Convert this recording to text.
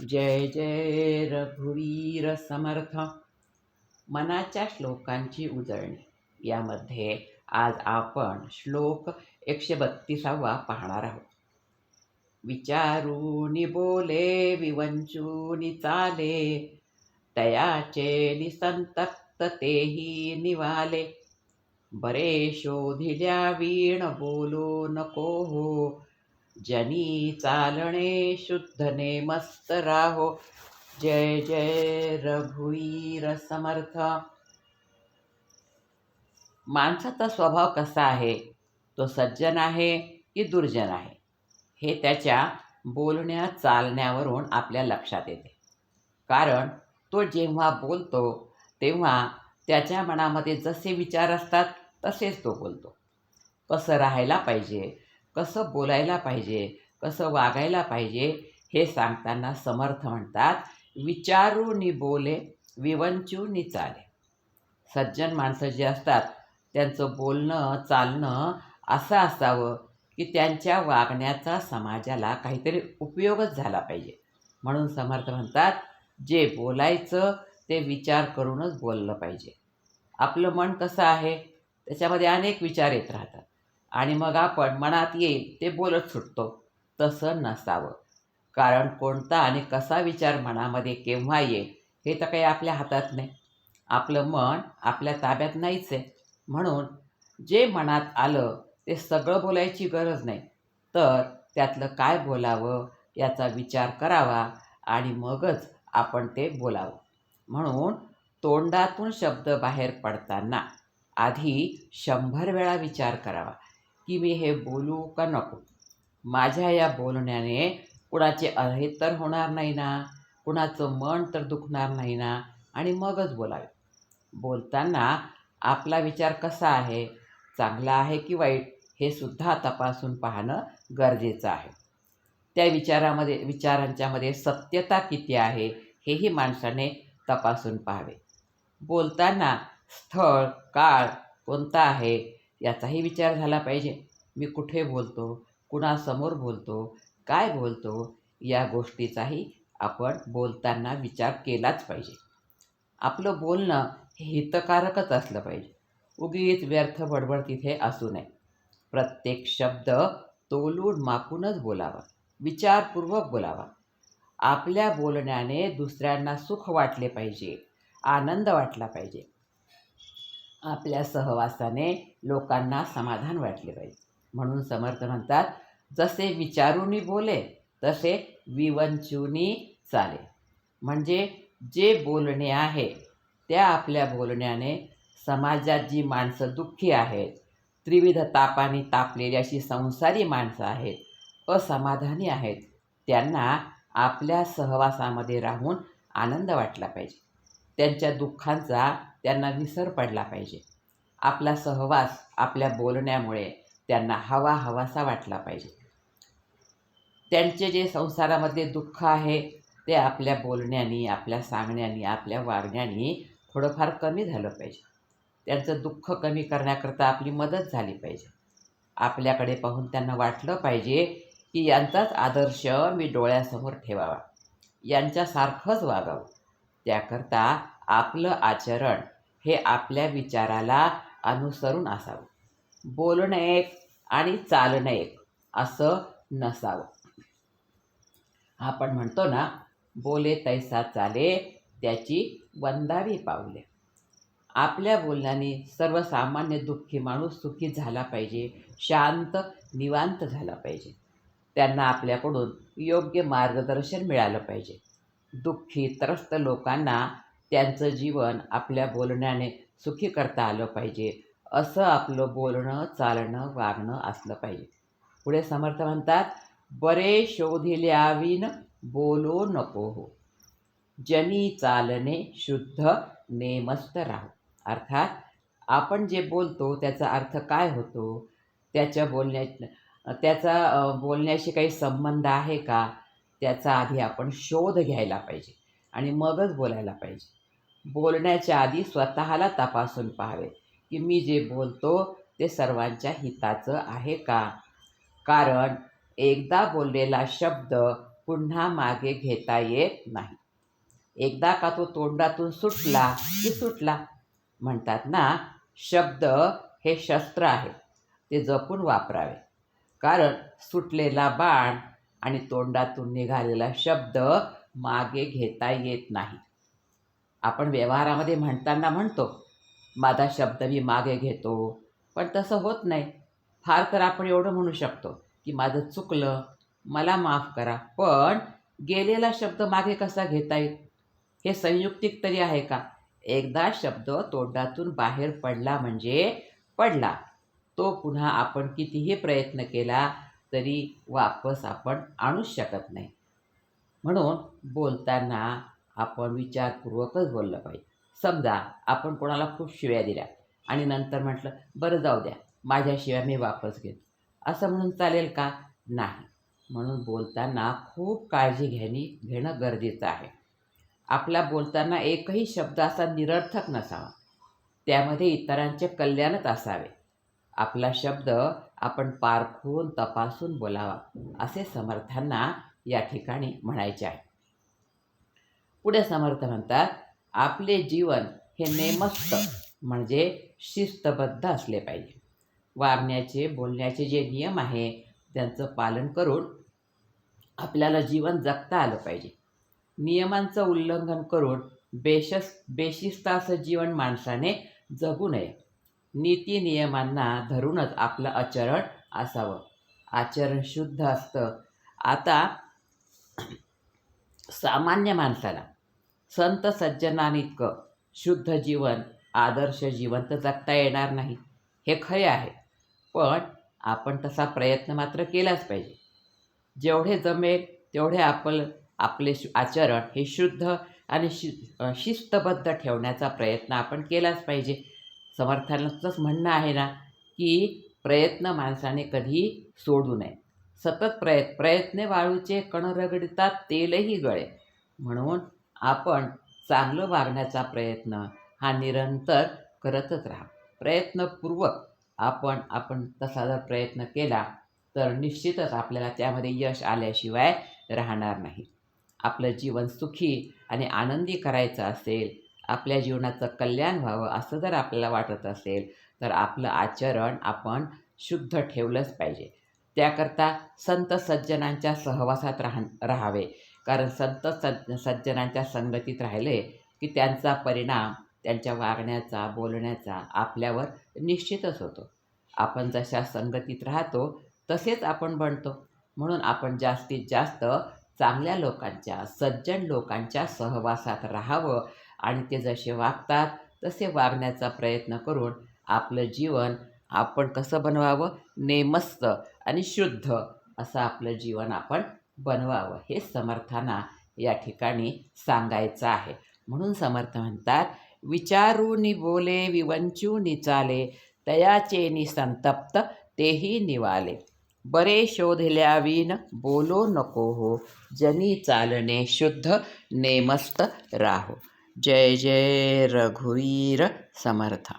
जय जय रघुवीर समर्थ. मनाच्या श्लोकांची उजळणी. यामध्ये आज आपण श्लोक एकशे बत्तीसावा पाहणार आहोत. विचारून बोले विवंचूनी चाले तयाचे निसंतप्त तेही निवाले. बरे शोधिल्या वीण बोलो नको हो जनी चालणे शुद्धने मस्त राहो. जय जय रघुवीर समर्थ माणसाचा स्वभाव कसा आहे? तो सज्जन आहे की दुर्जन आहे? हे त्याच्या बोलण्या चालण्यावरून आपल्या लक्षात येते. कारण तो जेव्हा बोलतो तेव्हा त्याच्या मनामध्ये जसे विचार असतात तसेच तो बोलतो. कसं राहायला पाहिजे. कसं बोलायला पाहिजे कसं वागायला पाहिजे हे सांगताना समर्थ म्हणतात विचारूनी बोले विवंचूनी चाले. सज्जन माणसं जे असतात त्यांचं बोलणं चालणं असं असावं की त्यांच्या वागण्याचा समाजाला काहीतरी उपयोगच झाला पाहिजे. म्हणून समर्थ म्हणतात जे बोलायचं ते विचार करूनच बोललं पाहिजे. आपलं मन कसं आहे? त्याच्यामध्ये अनेक विचार येत राहतात. आणि मग आपण मनात येईल ते बोलत सुटतो. तसं नसावं. कारण कोणता आणि कसा विचार मनामध्ये केव्हा येईल हे तर काही आपल्या हातात नाही. आपलं मन आपल्या ताब्यात नाहीच आहे. म्हणून जे मनात आलं ते सगळं बोलायची गरज नाही. तर त्यातलं काय बोलावं याचा विचार करावा आणि मगच आपण ते बोलावं. म्हणून तोंडातून शब्द बाहेर पडताना आधी शंभर वेळा विचार करावा. की मी हे बोलू का नको? माझ्या या बोलण्याने कुणाचे अहित तर होणार नाही ना? कुणाचं मन तर दुखणार नाही ना? आणि मगच बोलावे. बोलताना आपला विचार कसा आहे? चांगला आहे की वाईट? हे सुद्धा तपासून पाहणं गरजेचं आहे. त्या विचारामध्ये विचारांच्यामध्ये सत्यता किती आहे हेही माणसाने तपासून पाहावे. बोलताना स्थळ काळ कोणता आहे याचाही विचार झाला पाहिजे. मी कुठे बोलतो? कुणासमोर बोलतो? काय बोलतो? या गोष्टीचाही आपण बोलताना विचार केलाच पाहिजे. आपलं बोलणं हे हितकारकच असलं पाहिजे. उगीच व्यर्थ बडबड तिथे असू नये. प्रत्येक शब्द तोलून मापूनच बोलावा. विचारपूर्वक बोलावा. आपल्या बोलण्याने दुसऱ्यांना सुख वाटले पाहिजे. आनंद वाटला पाहिजे. आपल्या सहवासाने लोकांना समाधान वाटले पाहिजे. म्हणून समर्थ म्हणतात जसे विचारूनी बोले तसे विवंचूनी चाले. म्हणजे जे बोलणे आहे त्या आपल्या बोलण्याने समाजात जी माणसं दुःखी आहेत त्रिविध तापाने तापलेली अशी संसारी माणसं आहेत असमाधानी आहेत त्यांना आपल्या सहवासामध्ये राहून आनंद वाटला पाहिजे. त्यांच्या दुःखांचा त्यांना विसर पडला पाहिजे. आपला सहवास आपल्या बोलण्यामुळे त्यांना हवा हवासा वाटला पाहिजे. त्यांचे जे संसारामध्ये दुःख आहे ते आपल्या बोलण्यानी आपल्या सांगण्यानी आपल्या वागण्यानी थोडंफार कमी झालं पाहिजे. त्यांचं दुःख कमी करण्याकरता आपली मदत झाली पाहिजे. आपल्याकडे पाहून त्यांना वाटलं पाहिजे की यांचाच आदर्श मी डोळ्यासमोर ठेवावा. यांच्यासारखंच वागावं. त्याकरता आपलं आचरण हे आपल्या विचाराला अनुसरून असावं. बोलणं एक आणि चालणं एक असं नसावं. आपण म्हणतो ना बोले तैसा चाले त्याची वंदावी पावले. आपल्या बोलण्याने सर्वसामान्य दुःखी माणूस सुखी झाला पाहिजे शांत निवांत झाला पाहिजे. त्यांना आपल्याकडून योग्य मार्गदर्शन मिळालं पाहिजे. दुःखी त्रस्त लोकांना त्यांचं जीवन आपल्या बोलण्याने सुखी करता आलं पाहिजे. असं आपलं बोलणं चालणं वागणं असलं पाहिजे. पुढे समर्थ म्हणतात बरे शोधिल्याविन बोलो नको हो. जनी चालणे शुद्ध नेमस्त राहो. अर्थात आपण जे बोलतो त्याचा अर्थ काय होतो? त्याच्या बोलण्या त्याचा बोलण्याशी काही संबंध आहे का? त्याचा आधी आपण शोध घ्यायला पाहिजे आणि मगच बोलायला पाहिजे. बोलण्याच्या आधी स्वतःला तपासून पाहावे की मी जे बोलतो ते सर्वांच्या हिताचं आहे का? कारण एकदा बोललेला शब्द पुन्हा मागे घेता येत नाही. एकदा का तो तोंडातून सुटला की सुटला? म्हणतात ना शब्द हे शस्त्र आहे ते जपून वापरावे. कारण सुटलेला बाण आणि तोंडातून निघालेला शब्द मागे घेता येत नाही. आपण व्यवहारामध्ये म्हणताना म्हणतो माझा शब्द मी मागे घेतो. पण तसं होत नाही. फार तर आपण एवढं म्हणू शकतो की माझं चुकलं मला माफ करा. पण गेलेला शब्द मागे कसा घेता येईल? हे संयुक्तिक तरी आहे का? एकदा शब्द तोंडातून बाहेर पडला म्हणजे पडला. तो पुन्हा आपण कितीही प्रयत्न केला तरी वापस आपण आणूच शकत नाही. म्हणून बोलताना आपण विचारपूर्वकच बोललं पाहिजे. समजा आपण कोणाला खूप शिव्या दिल्या आणि नंतर म्हटलं बरं जाऊ द्या माझ्या शिव्या मी वापस घेतो. असं म्हणून चालेल का? नाही. म्हणून बोलताना खूप काळजी घेणे घेणं गरजेचं आहे. आपला बोलताना एकही शब्द असा निरर्थक नसावा. त्यामध्ये इतरांचे कल्याणच असावे. आपला शब्द आपण पारखून तपासून बोलावा असे समर्थांना या ठिकाणी म्हणायचे आहे. पुढे समर्थ म्हणतात आपले जीवन हे नेमस्त म्हणजे शिस्तबद्ध असले पाहिजे. वागण्याचे बोलण्याचे जे नियम आहे त्यांचं पालन करून आपल्याला जीवन जगता आलं पाहिजे. नियमांचं उल्लंघन करून बेशस बेशिस्त असं जीवन माणसाने जगू नये. नीती नियमांना धरूनच आपलं आचरण असावं. आचरण शुद्ध असतं. आता सामान्य माणसाला संत सज्जनांइतकं शुद्ध जीवन आदर्श जिवंत जगता येणार नाही. हे खरे आहे. पण आपण तसा प्रयत्न मात्र केलाच पाहिजे. जेवढे जमेल तेवढे आपण आपले शु आचरण हे शुद्ध आणि शि शिस्तबद्ध ठेवण्याचा प्रयत्न आपण केलाच पाहिजे. समर्थांचंच म्हणणं आहे ना की प्रयत्न माणसाने कधी सोडू नये. सतत प्रयत् प्रयत्न वाळूचे कण रगडतात तेलही गळे. म्हणून आपण चांगलं वागण्याचा प्रयत्न हा निरंतर करतच राहा. प्रयत्नपूर्वक आपण आपण तसा जर प्रयत्न केला तर निश्चितच आपल्याला त्यामध्ये यश आल्याशिवाय राहणार नाही. आपलं जीवन सुखी आणि आनंदी करायचं असेल आपल्या जीवनाचं कल्याण व्हावं असं जर आपल्याला वाटत असेल तर आपलं आचरण आपण शुद्ध ठेवलंच पाहिजे. त्याकरता संत सज्जनांच्या सहवासात राह राहावे. कारण संत सज्ज सज्जनांच्या संगतीत राहिले की त्यांचा परिणाम त्यांच्या वागण्याचा बोलण्याचा आपल्यावर निश्चितच होतो. आपण जशा संगतीत राहतो तसेच आपण बनतो. म्हणून आपण जास्तीत जास्त चांगल्या लोकांच्या सज्जन लोकांच्या सहवासात राहावं आणि ते जसे वागतात तसे वागण्याचा प्रयत्न करून आपलं जीवन आपण कसं बनवावं? नेमस्त आणि शुद्ध असं आपलं जीवन आपण बनवावं हे समर्थांना या ठिकाणी सांगायचं आहे. म्हणून समर्थ म्हणतात विचारून बोले विवंचू निचाले तयाचे नि संतप्त तेही निवाले. बरे शोधल्यावीन बोलो नको हो जनी चालणे शुद्ध नेमस्त राहो. जय जय रघुवीर समर्थ.